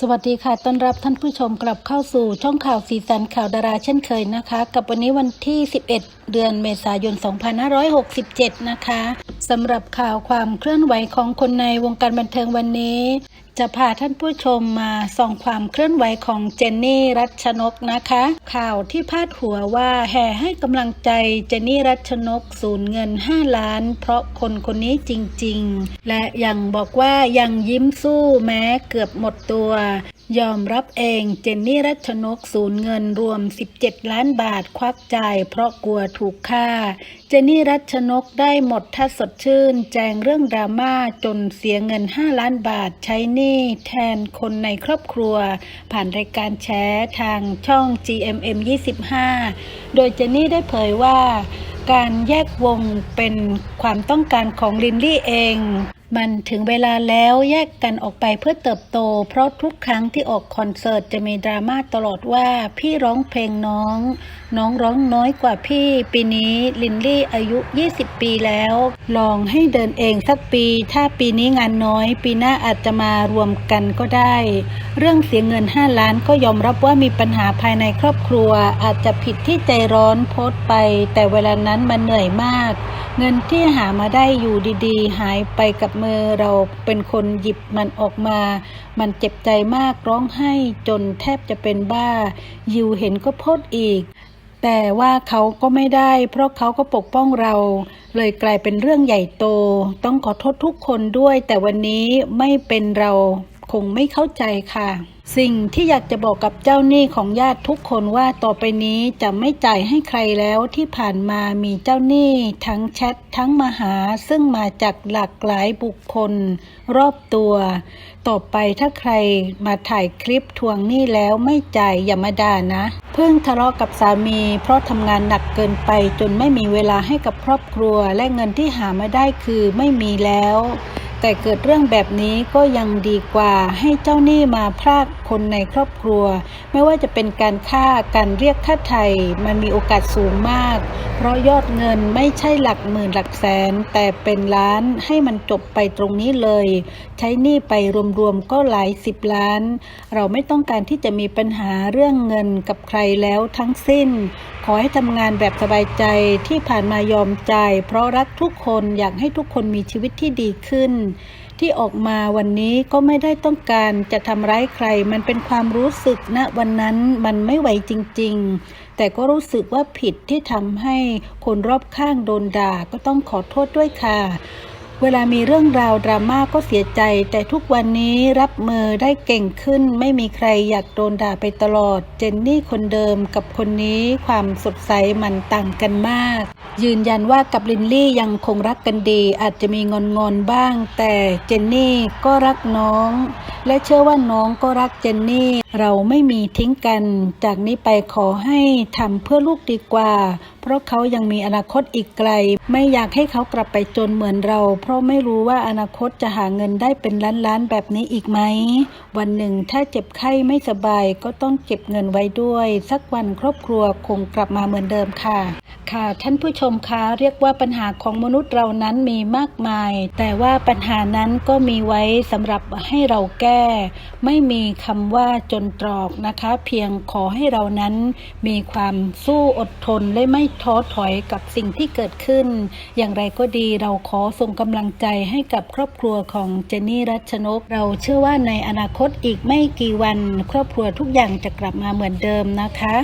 สวัสดีค่ะ ต้อนรับท่านผู้ชมกลับเข้าสู่ช่องข่าวสีสันข่าวดาราเช่นเคยนะคะ กับวันนี้วันที่ 11 เดือนเมษายน 2567 นะคะสำหรับข่าวความเคลื่อนไหวของคนในวงการบันเทิงวันนี้ จะพาท่านผู้ชมมาส่องความเคลื่อนไหวของเจนนี่รัชนกนะคะ ข่าวที่พาดหัวว่าแห่ให้กำลังใจเจนนี่รัชนกสูญเงิน 5 ล้าน เพราะคนคนนี้จริง ๆ และยังบอกว่ายังยิ้มสู้แม้เกือบหมดตัว ยอมรับเองเจนนี่รัชนกสูญเงินรวม 17 ล้านบาทควักจ่ายเพราะกลัวถูกฆ่า เจนนี่รัชนกได้หมดทัดสดชื่น แจงเรื่องดราม่าจนเสียเงิน 5 ล้านบาทใช้หนี้แทนคนในครอบครัว ผ่านรายการแชร์ทางช่อง GMM 25 โดยเจนนี่ได้เผยว่า การแยกวงเป็นความต้องการของลินลี่เอง มันถึงเวลาแล้วแยกกันออกไปเพื่อเติบโต เพราะทุกครั้งที่ออกคอนเสิร์ตจะมีดราม่าตลอดว่าพี่ร้องเพลงน้อง น้องร้องน้อยกว่าพี่ ปีนี้ลินลี่อายุ 20 ปีแล้ว ลองให้เดินเองสักปี ถ้าปีนี้งานน้อย ปีหน้าอาจจะมารวมกันก็ได้ เรื่องเสียเงิน 5 ล้านก็ยอมรับว่ามีปัญหาภายในครอบครัว อาจจะผิดที่ใจร้อนโพสต์ไป แต่เวลานั้นมันเหนื่อยมาก เงินที่หามาได้อยู่ดีๆ หายไปกับมือเราเป็นคนหยิบมันออกมา มันเจ็บใจมากร้องไห้จนแทบจะเป็นบ้า ยิวเห็นก็โพดอีก แต่ว่าเขาก็ไม่ได้ เพราะเขาก็ปกป้องเรา เลยกลายเป็นเรื่องใหญ่โต ต้องขอโทษทุกคนด้วย แต่วันนี้ไม่เป็นเรา คงไม่เข้าใจค่ะ สิ่งที่อยากจะบอกกับเจ้าหนี้ของญาติทุกคนว่าต่อไปนี้จะไม่จ่ายให้ใครแล้วที่ผ่านมามีเจ้าหนี้ทั้งแชททั้งมาหาซึ่งมาจากหลากหลายบุคคล รอบตัว ต่อไปถ้าใครมาถ่ายคลิปทวงหนี้แล้วไม่จ่ายอย่ามาด่านะ เพิ่งทะเลาะกับสามี เพราะทำงานหนักเกินไปจนไม่มีเวลาให้กับครอบครัวและเงินที่หามาได้คือไม่มีแล้ว แต่เกิดเรื่องแบบนี้ก็ยังดีกว่าให้เจ้าหนี้มาพรากคนในครอบครัว ไม่ว่าจะเป็นการฆ่าการเรียกค่าไถ่มันมีโอกาสสูงมาก เพราะยอดเงินไม่ใช่หลักหมื่นหลักแสน แต่เป็นล้านให้มันจบไปตรงนี้เลย ใช้หนี้ไปรวมๆก็หลายสิบล้าน เราไม่ต้องการที่จะมีปัญหาเรื่องเงินกับใครแล้วทั้งสิ้น ขอให้ทำงานแบบสบายใจที่ผ่านมายอมใจ เพราะรักทุกคนอยากให้ทุกคนมีชีวิตที่ดีขึ้นที่ออกมาวันนี้ก็ไม่ได้ต้องการจะทำร้ายใคร มันเป็นความรู้สึกณวันนั้นมันไม่ไหวจริง ๆ แต่ก็รู้สึกว่าผิดที่ทำให้คนรอบข้างโดนด่าก็ต้องขอโทษด้วยค่ะ เวลามีเรื่องราวดราม่าก็เสียใจ แต่ทุกวันนี้รับมือได้เก่งขึ้น ไม่มีใครอยากโดนด่าไปตลอด เจนนี่คนเดิมกับคนนี้ความสดใสมันต่างกันมาก ยืนยันว่ากับลินลี่ยังคงรักกันดี อาจจะมีงอนงอนบ้าง แต่เจนนี่ก็รักน้อง และเชื่อว่าน้องก็รักเจนนี่ เราไม่มีทิ้งกัน จากนี้ไปขอให้ทำเพื่อลูกดีกว่า เพราะเขายังมีอนาคตอีกไกล ไม่อยากให้เขากลับไปจนเหมือนเราเพราะไม่รู้ว่าอนาคตจะหาเงินได้เป็นล้านๆแบบนี้อีกไหม วันหนึ่งถ้าเจ็บไข้ไม่สบายก็ต้องเก็บเงินไว้ด้วย สักวันครอบครัวคงกลับมาเหมือนเดิมค่ะ ค่ะ ท่านผู้ชมคะเรียกว่าปัญหาของมนุษย์เรานั้นมีมากมาย แต่ว่าปัญหานั้นก็มีไว้สำหรับให้เราแก้ ไม่มีคำว่าจนตรอกนะคะ เพียงขอให้เรานั้น มีความสู้อดทนและไม่ท้อถอยกับสิ่งที่เกิดขึ้น อย่างไรก็ดีเราขอส่งกำลังำลังใจให้กับครอบครัวของเจนนี่รัชนก เราเชื่อว่าในอนาคตอีกไม่กี่วัน ครอบครัวทุกอย่างจะกลับมาเหมือนเดิมนะคะ